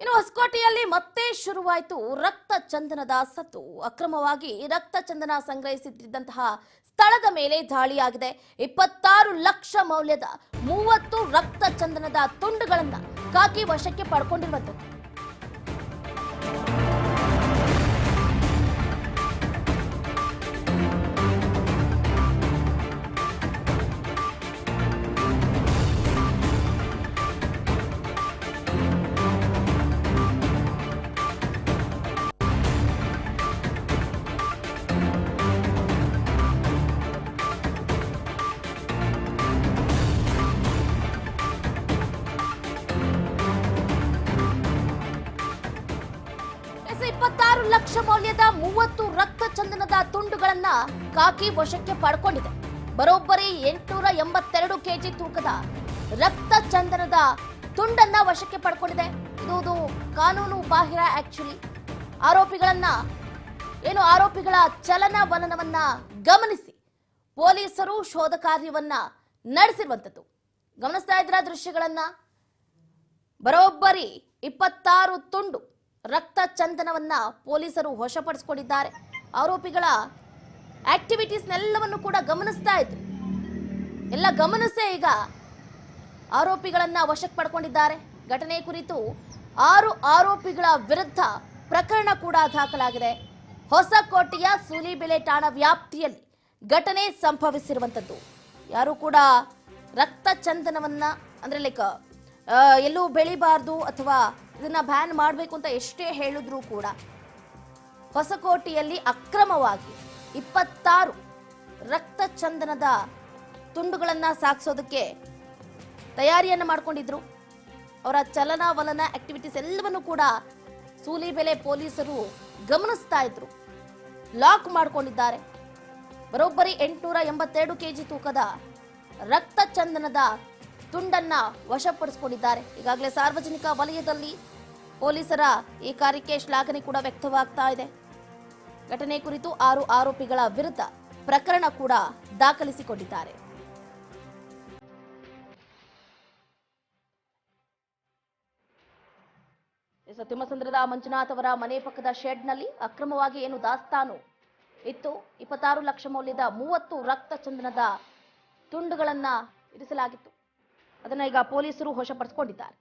ಇನ್ನು ಹೊಸಕೋಟೆಯಲ್ಲಿ ಮತ್ತೆ ಶುರುವಾಯಿತು ರಕ್ತ ಚಂದನದ ಸತ್ತು. ಅಕ್ರಮವಾಗಿ ರಕ್ತ ಚಂದನ ಸಂಗ್ರಹಿಸುತ್ತಿದ್ದಂತಹ ಸ್ಥಳದ ಮೇಲೆ ದಾಳಿಯಾಗಿದೆ. ಇಪ್ಪತ್ತಾರು ಲಕ್ಷ ಮೌಲ್ಯದ ಮೂವತ್ತು ರಕ್ತ ಚಂದನದ ತುಂಡುಗಳನ್ನ ಕಾಕಿ ವಶಕ್ಕೆ ಪಡ್ಕೊಂಡಿರುವಂತದ್ದು ಎಸ್ ಇಪ್ಪತ್ತಾರು ಲಕ್ಷ ಮೌಲ್ಯದ ಮೂವತ್ತು ರಕ್ತ ಚಂದನದ ತುಂಡುಗಳನ್ನ ಕಾಕಿ ವಶಕ್ಕೆ ಪಡ್ಕೊಂಡಿದೆ. ಬರೋಬ್ಬರಿ ಎಂಟುನೂರ ಎಂಬತ್ತೆರಡು ಕೆಜಿ ತೂಕದ ರಕ್ತ ಚಂದನದ ತುಂಡನ್ನ ವಶಕ್ಕೆ ಪಡ್ಕೊಂಡಿದೆ. ಇದು ಕಾನೂನು ಬಾಹಿರ ಆಕ್ಚುಲಿ ಆರೋಪಿಗಳನ್ನ ಏನು ಆರೋಪಿಗಳ ಚಲನವಲನವನ್ನ ಗಮನಿಸಿ. ಪೊಲೀಸರು ಶೋಧ ಕಾರ್ಯವನ್ನ ನಡೆಸಿರುವಂಥದ್ದು. ಗಮನಿಸ್ತಾ ಇದ್ರ ದೃಶ್ಯಗಳನ್ನ? ಬರೋಬ್ಬರಿ ಇಪ್ಪತ್ತಾರು ತುಂಡು. ರಕ್ತ ಚಂದನವನ್ನ ಪೊಲೀಸರು ವಶಪಡಿಸಿಕೊಂಡಿದ್ದಾರೆ. ಆರೋಪಿಗಳ ಆಕ್ಟಿವಿಟೀಸ್ನೆಲ್ಲವನ್ನು ಕೂಡ ಗಮನಿಸ್ತಾ ಇದ್ರು. ಎಲ್ಲ ಗಮನಿಸೇ ಈಗ ಆರೋಪಿಗಳನ್ನ ವಶಕ್ಕೆ ಪಡ್ಕೊಂಡಿದ್ದಾರೆ ಘಟನೆ ಕುರಿತು ಆರು ಆರೋಪಿಗಳ ವಿರುದ್ಧ ಪ್ರಕರಣ ಕೂಡ ದಾಖಲಾಗಿದೆ. ಹೊಸಕೋಟೆಯ ಸೂಲಿಬೆಲೆ ಠಾಣಾ ವ್ಯಾಪ್ತಿಯಲ್ಲಿ ಘಟನೆ ಸಂಭವಿಸಿರುವಂತದ್ದು ಯಾರು ಕೂಡ ರಕ್ತ ಚಂದನವನ್ನ ಅಂದ್ರೆ ಲೈಕ್ ಎಲ್ಲೂ ಬೆಳಿಬಾರ್ದು ಅಥವಾ ಇದನ್ನ ಬ್ಯಾನ್ ಮಾಡಬೇಕು ಅಂತ ಎಷ್ಟೇ ಹೇಳಿದ್ರು ಕೂಡ ಹೊಸಕೋಟೆಯಲ್ಲಿ ಅಕ್ರಮವಾಗಿ ಇಪ್ಪತ್ತಾರು ರಕ್ತ ಚಂದನದ ತುಂಡುಗಳನ್ನು ಸಾಗಿಸೋದಕ್ಕೆ ತಯಾರಿಯನ್ನು ಮಾಡಿಕೊಂಡಿದ್ರು. ಅವರ ಚಲನವಲನ ಆಕ್ಟಿವಿಟೀಸ್ ಎಲ್ಲವನ್ನು ಕೂಡ ಸೂಲಿಬೆಲೆ ಪೊಲೀಸರು ಗಮನಿಸ್ತಾ ಇದ್ರು. ಲಾಕ್ ಮಾಡಿಕೊಂಡಿದ್ದಾರೆ. ಬರೋಬ್ಬರಿ ಎಂಟುನೂರ ಎಂಬತ್ತೆರಡು ಕೆಜಿ ತೂಕದ ರಕ್ತ ಚಂದನದ ತುಂಡನ್ನ ವಶಪಡಿಸಿಕೊಂಡಿದ್ದಾರೆ. ಈಗಾಗಲೇ ಸಾರ್ವಜನಿಕ ವಲಯದಲ್ಲಿ ಪೊಲೀಸರ ಈ ಕಾರ್ಯಕ್ಕೆ ಶ್ಲಾಘನೆ ಕೂಡ ವ್ಯಕ್ತವಾಗ್ತಾ ಇದೆ. ಘಟನೆ ಕುರಿತು ಆರು ಆರೋಪಿಗಳ ವಿರುದ್ಧ ಪ್ರಕರಣ ಕೂಡ ದಾಖಲಿಸಿಕೊಂಡಿದ್ದಾರೆ. ತಿಮ್ಮಸಂದ್ರದ ಮಂಜುನಾಥ್ ಅವರ ಮನೆ ಪಕ್ಕದ ಶೆಡ್ನಲ್ಲಿ ಅಕ್ರಮವಾಗಿ ಏನು ದಾಸ್ತಾನು ಇತ್ತು. ಇಪ್ಪತ್ತಾರು ಲಕ್ಷ ಮೌಲ್ಯದ ಮೂವತ್ತು ರಕ್ತ ಚಂದನದ ತುಂಡುಗಳನ್ನ ಇರಿಸಲಾಗಿತ್ತು. ಅದನ್ನ ಈಗ ಪೊಲೀಸರು ವಶಪಡಿಸಿಕೊಂಡಿದ್ದಾರೆ